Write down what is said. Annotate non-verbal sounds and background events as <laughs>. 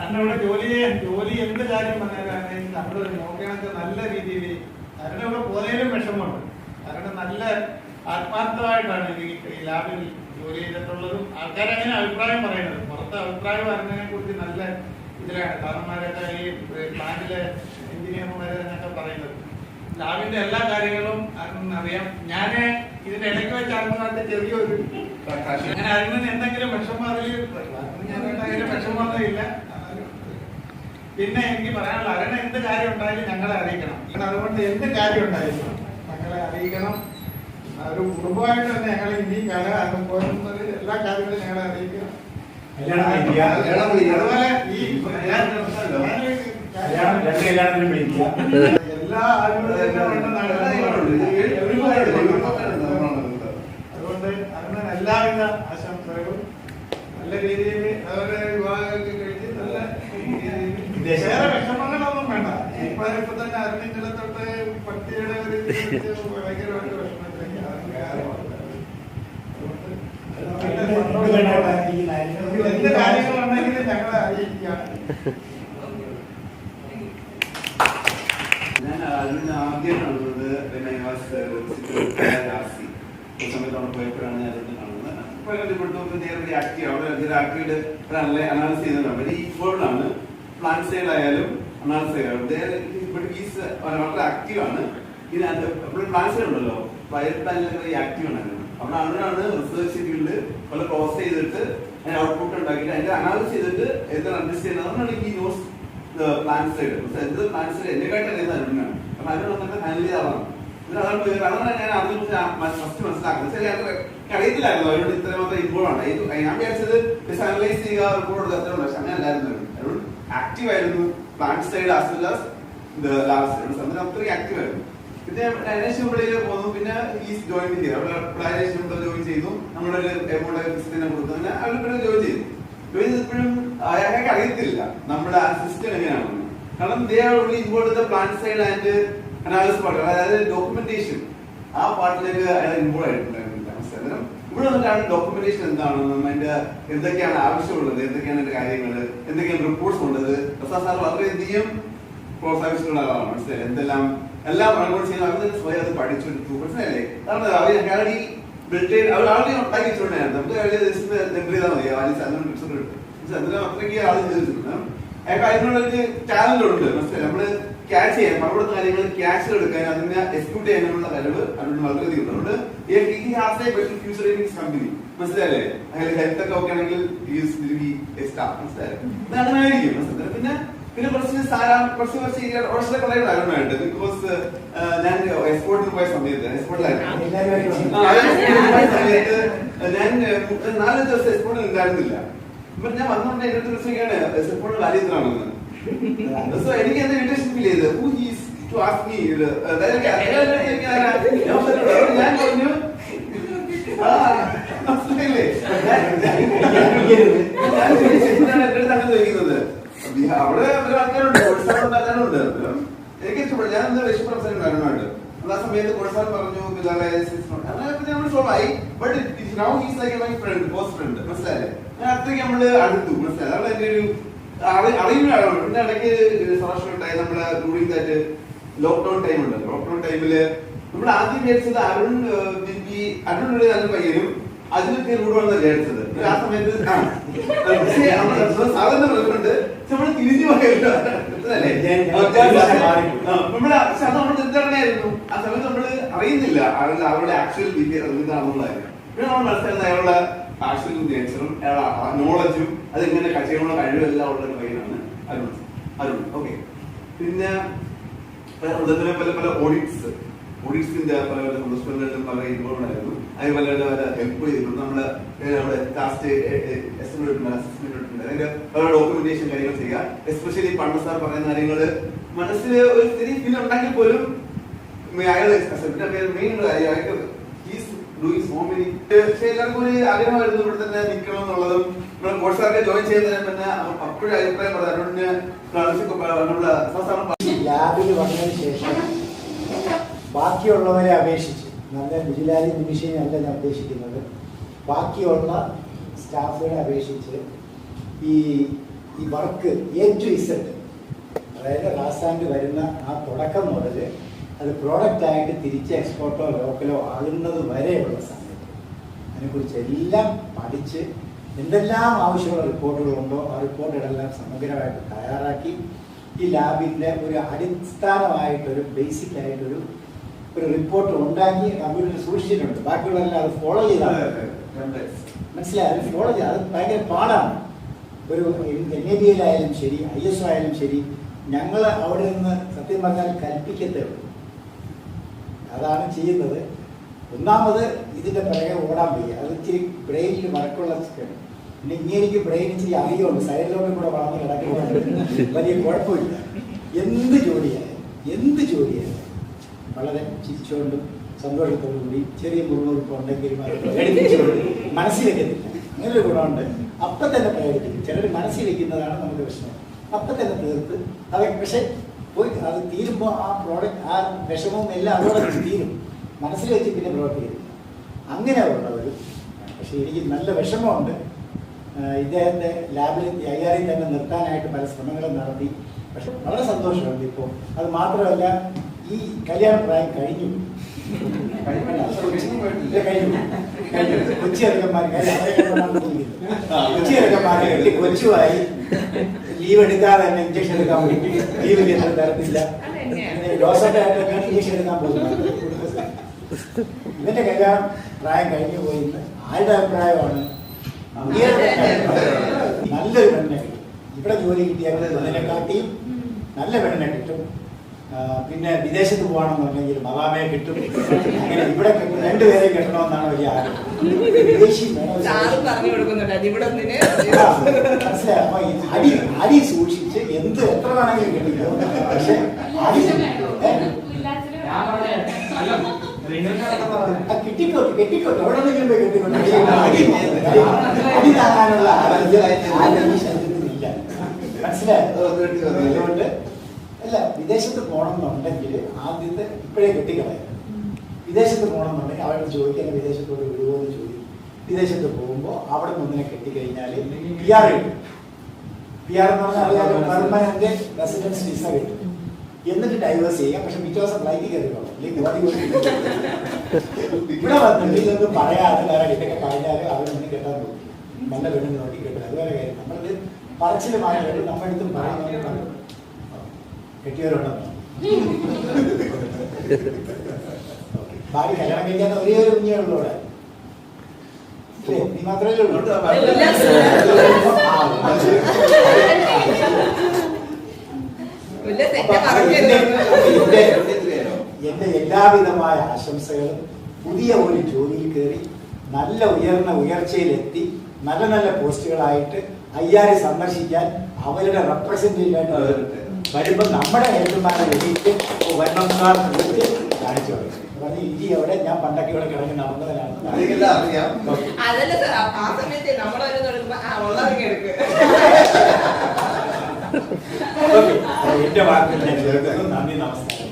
കാരണം ഇവിടെ ജോലി ചെയ്യാൻ ജോലി എന്ത് കാര്യം പറഞ്ഞാലും നമ്മൾ നോക്കുകയാണെങ്കിൽ നല്ല രീതിയിൽ കാരണം ഇവിടെ പോകുന്നതിലും വിഷമമുണ്ട്. കാരണം നല്ല ആത്മാർത്ഥമായിട്ടാണ് ഈ ഈ ലാബിൽ ജോലി ചെയ്തിട്ടുള്ളതും ആൾക്കാരങ്ങനെ അഭിപ്രായം പറയുന്നത്. പുറത്തെ അഭിപ്രായം അറിഞ്ഞതിനെ കുറിച്ച് നല്ല ഇതിലാണ്. സാറന്മാരൊക്കെ ഈ പ്ലാന്റിലെ എന്നൊക്കെ പറയുന്നത്. ലാബിന്റെ എല്ലാ കാര്യങ്ങളും അറിയാം. ഞാൻ ഇതിന്റെ ഇടയ്ക്ക് വെച്ച് അറിഞ്ഞാൽ ചെറിയൊരു അങ്ങനെ അരുണിന് എന്തെങ്കിലും വിഷമം അതിൽ ഞാൻ വിഷമമൊന്നുമില്ല പിന്നെ എനിക്ക് പറയാനുള്ള അരണ എന്ത് കാര്യം ഉണ്ടായാലും ഞങ്ങളെ അറിയിക്കണം. അതുകൊണ്ട് എന്ത് കാര്യം ഉണ്ടായാലും ഞങ്ങളെ അറിയിക്കണം. ഒരു കുടുംബമായിട്ട് തന്നെ ഞങ്ങൾ ഇനി കാലം പോകുന്നത് എല്ലാ കാര്യങ്ങളും ഞങ്ങളെ അറിയിക്കണം. അതുപോലെ ഈ എല്ലാ ആളുകളും അതുകൊണ്ട് അന്ന് എല്ലാവിധ ആശംസകളും. നല്ല രീതിയിൽ അവരുടെ വിവാഹങ്ങൾക്ക് കഴിച്ച് നല്ല രീതിയിൽ വേറെ വിഷമങ്ങളൊന്നും വേണ്ട. ഇപ്പൊ ഇപ്പൊ തന്നെ അറിഞ്ഞിട്ട് തൊട്ട് പട്ടിയുടെ ഒരു ഭയങ്കരമായിട്ട് വിഷമത്തിലേക്ക് എന്ത് കാര്യങ്ങളുണ്ടെങ്കിലും ഞങ്ങളെ അറിയിക്കുകയാണ്. ഞാൻ അതിന് ആദ്യം കാണുന്നത് പിന്നെ I was, uh, രാസി. ഈ സമയത്ത് അവിടെ പോയപ്പോഴാണ് ഞാൻ അതിന് കാണുന്നത് അതിൽ ഇവിടുത്തെ നേരെ ആക്റ്റീവ് അവിടെ നല്ല അനാലിസ് ചെയ്യുന്നുണ്ട് വെരി ഇമ്പോർട്ടന്റ് ആണ് പ്ലാൻ സൈഡ് ആയാലും ഇവിടെ ഈസ് വളരെ ആക്റ്റീവ് ആണ്. ഇതിനകത്ത് അപ്പോൾ പ്ലാന്റ് സൈഡ് ഉണ്ടല്ലോ. വയർ പ്ലാനിലൊക്കെ ആക്റ്റീവ് ആണ്. അവിടെ അങ്ങനെയാണ് റിസർച്ച് ഫീൽഡ് വളരെ ക്രോസ് ചെയ്തിട്ട് അതിന് ഔട്ട്പുട്ട് ഉണ്ടാക്കിയിട്ട് അതിന്റെ അനാലിസ് ചെയ്തിട്ട് എന്താണ് അഡ്ജസ്റ്റ് ചെയ്യുന്നത് അതുകൊണ്ടാണ് ഈ ന്യൂസ് പ്ലാൻ സൈഡ് എന്ത് പ്ലാൻ സൈഡ് എന്നെക്കാട്ടും അപ്പൊ അതിനുള്ള ഹാൻഡിൽ ചെയ്യാറാണ് അതാണ് ഞാൻ അതിനെ ഫസ്റ്റ് മനസ്സിലാക്കുന്നത്. ശരി അത് എനിക്ക് അറിയത്തില്ലായിരുന്നു. അവരോട് ഇത്ര മാത്രം ഇൻവോൾവ് ആണ്. ഞാൻ വിചാരിച്ചത് അനലൈസ് ചെയ്യുക റിപ്പോർട്ട് അത്രേ പക്ഷെ അങ്ങനെ അല്ലായിരുന്നു. അരുൺ ആക്റ്റീവ് ആയിരുന്നു plan side as well as last side അത്രയും ആക്റ്റീവ് ആയിരുന്നു. പിന്നെ ഡയനേഷൻ പിള്ളേര് പോന്നു. പിന്നെ ഈ ജോയിൻ ചെയ്തു. അവിടെ ഡയനേഷൻ ജോയിൻ ചെയ്തു. നമ്മുടെ ഒരു എമൗണ്ട് ഫിസിനെ കൊടുത്തു. അങ്ങനെ അവർ പിന്നെ ജോയിൻ ചെയ്തു. ജോയിൻ ചെയ്തപ്പോഴും അയാൾക്ക് അറിയത്തില്ല നമ്മുടെ ആ സിസ്റ്റം എങ്ങനെയാണെന്ന്. കാരണം they are only involve the plan side and analysis part അതായത് ഡോക്യുമെന്റേഷൻ ആ പാർട്ടിലേക്ക് അയാൾ ഇൻവോൾവ് മനസ്സിലായോ? വന്നിട്ടാണ് ഡോക്യുമെന്റേഷൻ എന്താണ്? അതിന്റെ എന്തൊക്കെയാണ് ആവശ്യമുള്ളത്? എന്തൊക്കെയാണ് അതിന്റെ കാര്യങ്ങൾ എന്തൊക്കെയാണ് റിപ്പോർട്ട്സ് ഉള്ളത്? പ്രസാദ് സാർ വളരെയധികം പ്രോത്സാഹിപ്പിച്ചിട്ടുള്ള ആളാണ്. മനസ്സിലായി എന്തെല്ലാം എല്ലാം റെക്കോർഡ് ചെയ്യുന്ന അവർ സ്വയം അത് പഠിച്ചെടുത്തു. മനസ്സിലായില്ലേ? കാരണം അവർ ഞങ്ങളുടെ ഈ ബ്രിട്ടീൻ അവർ ആൾറെഡി ഉണ്ടാക്കി വെച്ചിട്ടുണ്ടായിരുന്നു നമുക്ക് ചെയ്താൽ മതി? ആദ്യം അതിനും ടിപ്സ് കിട്ടും അതിന് അത്രയ്ക്ക് ആദ്യം ചെയ്തിട്ടുണ്ട്. അയാൾക്ക് അതിനുള്ളൊരു ടാലന്റ് ഉണ്ട്. മനസ്സിലായി? നമ്മൾ ക്യാച്ച് ചെയ്യാൻ മറുപടി കാര്യങ്ങൾ ക്യാഷിൽ എടുക്കാൻ അതിനെ എക്സിക്യൂട്ട് ചെയ്യാനുള്ള കഴിവ് അതിന് വളരെയധികം ഉണ്ട്. അതുകൊണ്ട് ഈ has a better future in his company മനസ്സിലായില്ലേ? അയാൾ ഹെൽത്ത് ഒക്കെ ഓക്കെ ആണെങ്കിൽ സ്റ്റാഫ് മനസ്സിലായി പിന്നെ പിന്നെ കുറച്ച് സാരാ കുറച്ച് കുറച്ച് കുറച്ച് കളയുടെ അരുണായിട്ട് ബിക്കോസ് ഞാൻ എക്സ്പോർട്ടിന് പോയ സമയത്ത് എക്സ്പോർട്ടിലായിരുന്നു ഞാൻ നാല് ദിവസം എക്സ്പോർട്ടിൽ ഉണ്ടായിരുന്നില്ല. ഇപ്പൊ ഞാൻ വന്നുകൊണ്ട് എന്റെ അടുത്ത് വിളിച്ചൊക്കെയാണ് എക്സ്പോർട്ട് സോ എനിക്ക് എന്താ ഇൻട്രസ്റ്റ് ഫീൽ ചെയ്ത് who he's to ask me. ഞാൻ പറഞ്ഞു എന്റെ അവിടെ ഒരു ആൾക്കാരുണ്ട് കോഴ്സാണ് എനിക്ക് ഇഷ്ടപ്പെടും ഞാൻ എന്താ വിഷയം സംസാരിക്കുന്നുണ്ട് ആ സമയത്ത് കോഴ്സാൻ പറഞ്ഞു നമ്മൾ സോൾവ് ആയി but now he's like my friend boss friend മനസ്സിലായില്ലേ ഞാൻ അത്രയ്ക്ക് നമ്മൾ അടുത്തു മനസ്സിലായി അതാണ് എന്റെ ഒരു അറി- അറിയുന്ന ആളാണ് പിന്നെ ഇടയ്ക്ക് സന്തോഷം ഉണ്ടായി. നമ്മളെ ഡ്യൂറിംഗ് ദാറ്റ് ലോക്ക്ഡൌൺ ടൈം ഉണ്ട് ലോക്ക്ഡൌൺ ടൈമിൽ നമ്മൾ ആദ്യം വിചാരിച്ചത് അരുൺ ബി അരുൺ ഒരു നല്ല പയ്യനും അതിലൊക്കെ റൂഡാണെന്ന് വിചാരിച്ചത്. ഒരു ആ സമയത്ത്. പക്ഷേ സാധാരണ പറഞ്ഞിട്ടുണ്ട് നമ്മൾ തിരിഞ്ഞു പോയല്ലോ. മനസ്സിലല്ലേ? ആ, നമ്മൾ പക്ഷെ അത് നമ്മൾ തെറ്റിദ്ധാരണയായിരുന്നു. ആ സമയത്ത് നമ്മൾ അറിയുന്നില്ല. അവരുടെ അവരുടെ ആക്ച്വൽ വിദ്യ എന്താണെന്നുള്ളതായിരുന്നു പിന്നെ നമ്മൾ മനസ്സിലായത് അയാളുടെ ആക്ച്വൽ നേച്ചറും അയാളുടെ നോളജും അതെങ്ങനെ കച്ചവടമുള്ള കഴിവെല്ലാം ഉള്ള ഒരു പയ്യനാണ് അരുൺ. അരുൺ ഓക്കെ പിന്നെ അതുപോലെ പല പല ഓഡിറ്റ്സ് ഓഡിറ്റ്സിന്റെ പല പല സന്ദർശനങ്ങളിലും പല ഇൻവോൾവ് ആയിരുന്നു അതിന് പല പല ഹെൽപ്പ് ചെയ്തിട്ടുണ്ട്. നമ്മൾ നമ്മുടെ അതിന്റെ പല ഡോക്യുമെന്റേഷൻ കാര്യങ്ങൾ ചെയ്യുക എസ്പെഷ്യലി പണ്ട് സാർ പറയുന്ന കാര്യങ്ങൾ മനസ്സിൽ ഒരു ചെറിയ ഫീൽ ഉണ്ടെങ്കിൽ പോലും അയാൾ മെയിൻ അയാൾക്ക് ഡൂയിങ് സോ മെനി പക്ഷെ എല്ലാവർക്കും ഒരു ആഗ്രഹമായിരുന്നു. ഇവിടെ തന്നെ നിൽക്കണം എന്നുള്ളതും നമ്മുടെ കോഴ്സാർക്ക് ജോയിൻ ചെയ്യുന്നതിന് പിന്നെ അപ്പോഴും അഭിപ്രായം പറഞ്ഞു. അതുകൊണ്ട് നമ്മുടെ സാധാരണ ലാബിൽ വന്നതിന് ശേഷം ബാക്കിയുള്ളവരെ അപേക്ഷിച്ച് നല്ല വിജിലാലി നിമിഷം അല്ല ഞാൻ ഉദ്ദേശിക്കുന്നത്. ബാക്കിയുള്ള സ്റ്റാഫുകളെ അപേക്ഷിച്ച് ഈ ഈ വർക്ക് എ ടു ഇസഡ് അതായത് റാസാൻഡ് വരുന്ന ആ തുടക്കം മുതൽ അത് പ്രോഡക്റ്റ് ആയിട്ട് തിരിച്ച് എക്സ്പോർട്ടോ ലോക്കലോ ആകുന്നത് വരെയുള്ള സമയത്ത് അതിനെക്കുറിച്ച് എല്ലാം പഠിച്ച് എന്തെല്ലാം ആവശ്യമുള്ള റിപ്പോർട്ടുകളുണ്ടോ ആ റിപ്പോർട്ടുകളെല്ലാം സമഗ്രമായിട്ട് തയ്യാറാക്കി ഈ ലാബിന്റെ ഒരു അടിസ്ഥാനമായിട്ടൊരു ബേസിക് ആയിട്ടൊരു ഒരു റിപ്പോർട്ട് ഉണ്ടാക്കി കമ്പ്യൂട്ടറിൽ സൂക്ഷിച്ചിട്ടുണ്ട്. ബാക്കിയുള്ളതെല്ലാം അത് ഫോളോ ചെയ്താണ്. മനസ്സിലായി? അത് ഫോളോ ചെയ്ത് അത് ഭയങ്കര പാടാണ്. ഒരു എൻ എ ബി ആയാലും ശരി ഐ എസ് ഒ ആയാലും ശരി ഞങ്ങൾ അവിടെ നിന്ന് സത്യം പറഞ്ഞാൽ കൽപ്പിക്കത്തേ ഉള്ളൂ. അതാണ് ചെയ്യുന്നത്. ഒന്നാമത് ഇതിന്റെ പിറകെ ഓടാൻ വയ്യ. അത് ഇച്ചിരി ബ്രെയിനിൽ മറക്കുള്ള ചിക്കൻ പിന്നെ എനിക്ക് ബ്രെയിൻ ഇച്ചിരി അധികമുണ്ട് സൈഡിലോട്ടും കൂടെ വളർന്ന് കിടക്കുന്നുണ്ട് വലിയ കുഴപ്പമില്ല. എന്ത് ജോലിയായാലും എന്ത് ജോലിയായാലും വളരെ ചിരിച്ചുകൊണ്ടും സന്തോഷത്തോടും കൂടി ചെറിയ മുറിവുറുപ്പ് ഉണ്ടെങ്കിലും മനസ്സിൽ വെക്കുന്നില്ല അങ്ങനെ ഒരു ഗുണമുണ്ട്. അപ്പം തന്നെ പ്രയോഗിക്കും ചിലർ മനസ്സിൽ വെക്കുന്നതാണ് നമുക്ക് പ്രശ്നം. അപ്പം തന്നെ തീർത്ത് അതൊക്കെ പക്ഷെ പോയി അത് തീരുമ്പോൾ ആ പ്രോഡക്റ്റ് ആ വിഷമവും എല്ലാം അതോടെ തീരും. മനസ്സിൽ വെച്ച് പിന്നെ പ്രവർത്തിക്കരുത് അങ്ങനെ ഉള്ളവർ പക്ഷെ എനിക്ക് നല്ല വിഷമമുണ്ട്. ഇദ്ദേഹത്തെ ലാബിൽ ഐ ആറിൽ തന്നെ നിർത്താനായിട്ട് പല ശ്രമങ്ങളും നടത്തി. പക്ഷെ വളരെ സന്തോഷമുണ്ട് ഇപ്പോൾ അത് മാത്രമല്ല ഈ കല്യാണ പ്രായം കഴിഞ്ഞു. കൊച്ചി ഇറക്കന്മാർ കൊച്ചി ഇറക്കന്മാരെ കെട്ടി കൊച്ചുമായി ലീവ് എടുക്കാതെ തന്നെ ഇഞ്ചക്ഷൻ എടുക്കാൻ പറ്റും ലീവ് കേന്ദ്രം തരത്തില്ല. ജോസഫായിട്ടൊക്കെ ഇഞ്ചക്ഷൻ എടുക്കാൻ പോകുന്നത്. ഇതിന്റെ കല്യാണം പ്രായം കഴിഞ്ഞു പോയി. ആരുടെ അഭിപ്രായമാണ്. നല്ലൊരു പെണ്ണെ ഇവിടെ ജോലി കിട്ടിയാൽ അതിനെക്കാട്ടിയും നല്ല പെണ്ണെ കിട്ടും. പിന്നെ വിദേശത്ത് പോകണമെന്നുണ്ടെങ്കിൽ മതാമയെ കിട്ടും. അങ്ങനെ ഇവിടെ കിട്ടും രണ്ടുപേരെ കിട്ടണമെന്നാണ് വലിയ ആഗ്രഹം. അടി അടി സൂക്ഷിച്ച് എന്ത് എത്ര വേണമെങ്കിലും കിട്ടിക്കോ പക്ഷെ കിട്ടിക്കോട്ടെ കെട്ടിക്കോട്ടെ. എവിടെ നിന്നെങ്കിലും പോയി കെട്ടിക്കോട്ടെ. അടി താങ്ങാനുള്ള മനസ്സിലായോ? അല്ല വിദേശത്ത് പോകണം എന്നുണ്ടെങ്കിൽ ആദ്യത്തെ ഇപ്പോഴേ കെട്ടിക്കളയാം. വിദേശത്ത് പോകണം എന്നുണ്ടെങ്കിൽ അവരോട് ചോദിക്കാൻ വിദേശത്തോട് വിടുമോ എന്ന് ചോദിക്കും. വിദേശത്ത് പോകുമ്പോൾ അവിടെ നിന്ന് ഒന്നിനെ കെട്ടിക്കഴിഞ്ഞാൽ പി ആർ കിട്ടും. പി ആർ എന്ന് പറഞ്ഞാൽ പെർമനന്റ് റെസിഡൻസ് വിസ കിട്ടും. എന്നിട്ട് ഡൈവേഴ്സ് ചെയ്യാം. പക്ഷെ പിറ്റേ ദിവസം ഫ്ലൈറ്റ് കയറിക്കോളാം ഇവിടെ വന്നിട്ട് ഇതൊന്നും പറയാതെ വേറെ ഇതൊക്കെ കഴിഞ്ഞാൽ നിന്ന് കെട്ടാൻ നോക്കി. നല്ല പെണ്ണിന് നോക്കി കെട്ടും. അതുപോലെ കാര്യം. നമ്മളത് പറച്ചിൽ മാറ്റി നമ്മളെടുത്തും പറയുന്നത് കെട്ടിയവരുണ്ടെന്ന് ഭാര്യ കല്യാണം കഴിക്കാത്ത ഒരേ ഒരു കുഞ്ഞേ ഉള്ളൂ അവിടെ. ഇല്ലേ? നീ മാത്രമേ ഉള്ളൂ. വലിയ തെറ്റ അപ്പൊ പറയരുത് എന്റെ- എല്ലാവിധമായ ആശംസകളും പുതിയ ഒരു ജോലിയിൽ കയറി നല്ല ഉയർന്ന ഉയർച്ചയിലെത്തി നല്ല നല്ല പോസ്റ്റുകളായിട്ട് അയ്യാരെ സന്ദർശിക്കാൻ അവരുടെ റെപ്രസെന്റേറ്റീവ് ആയിട്ട് വരുമ്പോൾ നമ്മുടെ ഏജന്മാരെ എണീറ്റ് വരണം സാർ എന്ന് വിളിച്ച് കാണിച്ചു കൊടുക്കും. പറഞ്ഞു ഇനി എവിടെ? ഞാൻ പണ്ടൊക്കെ ഇവിടെ നടന്നവരാണ് <laughs> എന്റെ വാക്കിൽ ഞാൻ ചേർക്കുന്നു നന്ദി നമസ്കാരം.